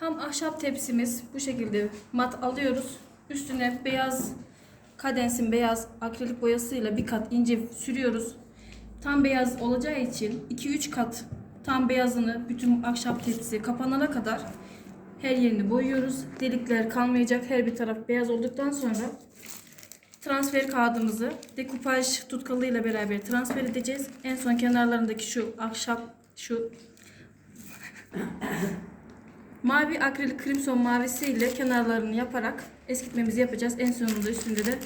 Ham ahşap tepsimiz bu şekilde mat alıyoruz. Üstüne beyaz kadensin beyaz akrilik boyasıyla bir kat ince sürüyoruz. Tam beyaz olacağı için 2-3 kat tam beyazını bütün ahşap tepsi kapanana kadar her yerini boyuyoruz. Delikler kalmayacak. Her bir taraf beyaz olduktan sonra transfer kağıdımızı dekupaj tutkalıyla beraber transfer edeceğiz. En son kenarlarındaki şu ahşap şu mavi akrilik krimson mavisiyle kenarlarını yaparak eskitmemizi yapacağız. En sonunda üstünde de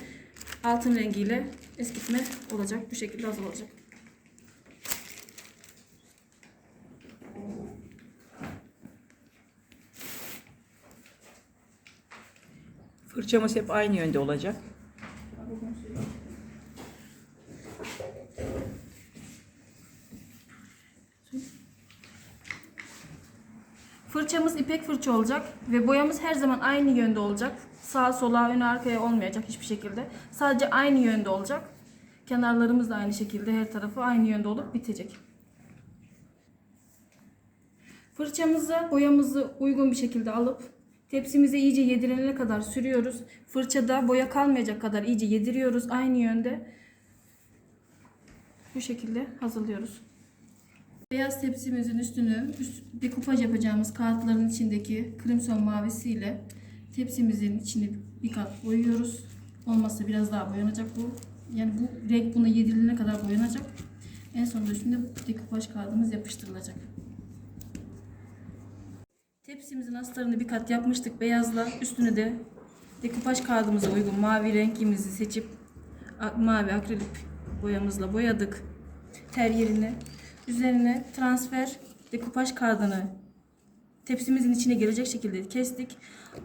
altın rengiyle eskitme olacak. Bu şekilde hazır olacak. Fırçamız hep aynı yönde olacak. Fırçamız ipek fırça olacak ve boyamız her zaman aynı yönde olacak. Sağa sola öne arkaya olmayacak hiçbir şekilde. Sadece aynı yönde olacak. Kenarlarımız da aynı şekilde her tarafı aynı yönde olup bitecek. Fırçamıza boyamızı uygun bir şekilde alıp tepsimize iyice yedirilene kadar sürüyoruz. Fırçada boya kalmayacak kadar iyice yediriyoruz aynı yönde. Bu şekilde hazırlıyoruz. Beyaz tepsimizin üstünü üst, dekupaj yapacağımız kağıtların içindeki krimson mavisiyle tepsimizin içini bir kat boyuyoruz. Olmazsa biraz daha boyanacak bu. Yani bu renk buna yedirilene kadar boyanacak. En sonunda üstünde dekupaj kağıdımız yapıştırılacak. Tepsimizin astarını bir kat yapmıştık beyazla. Üstüne de dekupaj kağıdımıza uygun mavi rengimizi seçip mavi akrilik boyamızla boyadık her yerini. Üzerine transfer dekupaj kağıdını tepsimizin içine gelecek şekilde kestik.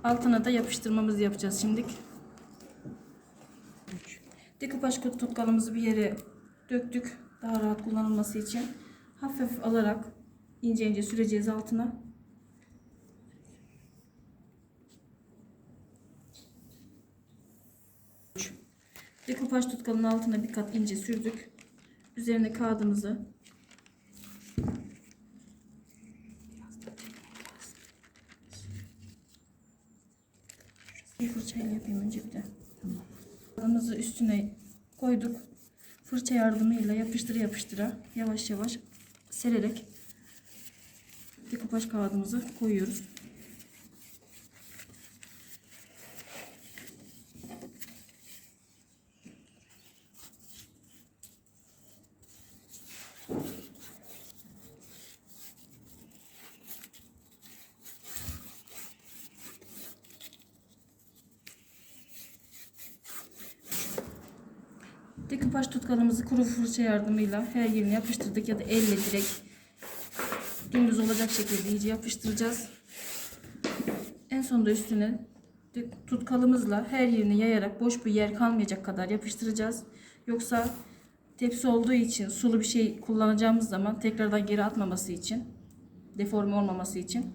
Altına da yapıştırmamızı yapacağız şimdilik. Dekupaj tutkalımızı bir yere döktük. Daha rahat kullanılması için. Hafif alarak ince ince süreceğiz altına. Dekupaj tutkalının altına bir kat ince sürdük. Üzerine kağıdımızı bir fırçayla yapayım önce bir de. Kağıdımızı üstüne koyduk. Fırça yardımıyla yapıştıra yapıştıra yavaş yavaş sererek dekupaj kağıdımızı koyuyoruz. Dekupaj tutkalımızı kuru fırça yardımıyla her yerine yapıştırdık ya da elle direkt dümdüz olacak şekilde iyice yapıştıracağız. En sonunda üstüne tutkalımızla her yerini yayarak boş bir yer kalmayacak kadar yapıştıracağız. Yoksa tepsi olduğu için sulu bir şey kullanacağımız zaman tekrardan geri atmaması için, deforme olmaması için.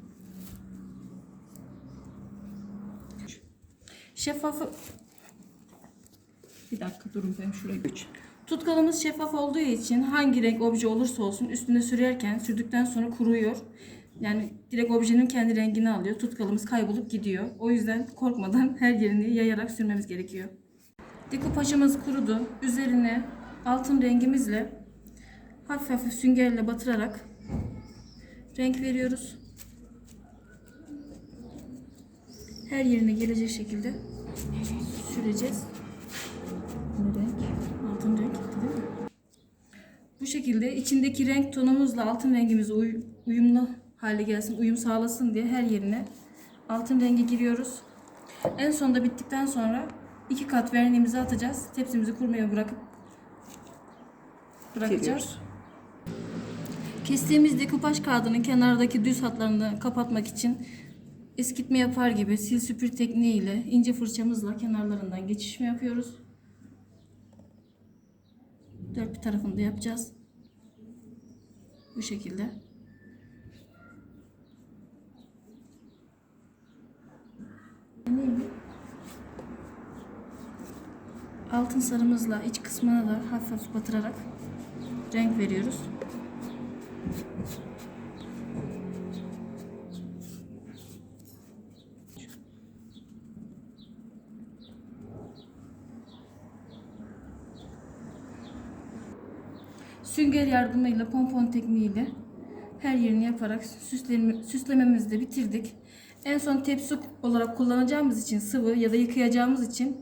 Şeffafı bir dakika durun ben şuraya Üç. Tutkalımız şeffaf olduğu için hangi renk obje olursa olsun üstüne sürerken sürdükten sonra kuruyor. Yani direkt objenin kendi rengini alıyor. Tutkalımız kaybolup gidiyor. O yüzden korkmadan her yerini yayarak sürmemiz gerekiyor. Dekupajımız kurudu. Üzerine altın rengimizle hafif hafif süngerle batırarak renk veriyoruz. Her yerine gelecek şekilde süreceğiz. Ne renk? Altın renk gitti değil mi? Bu şekilde içindeki renk tonumuzla altın rengimiz uy- uyumlu hale gelsin, uyum sağlasın diye her yerine altın rengi giriyoruz. En sonunda bittikten sonra iki kat verniğimizi atacağız. Tepsimizi kurmaya bırakıp bırakacağız. Kestiğimiz dekupaj kağıdının kenardaki düz hatlarını kapatmak için eskitme yapar gibi sil süpür tekniğiyle ince fırçamızla kenarlarından geçişme yapıyoruz. Dört bir tarafını da yapacağız. Bu şekilde. Altın sarımızla iç kısmına da hafif hafif batırarak renk veriyoruz. Sünger yardımıyla pompon tekniğiyle her yerini yaparak süsleme, süslememizi de bitirdik. En son tepsi olarak kullanacağımız için sıvı ya da yıkayacağımız için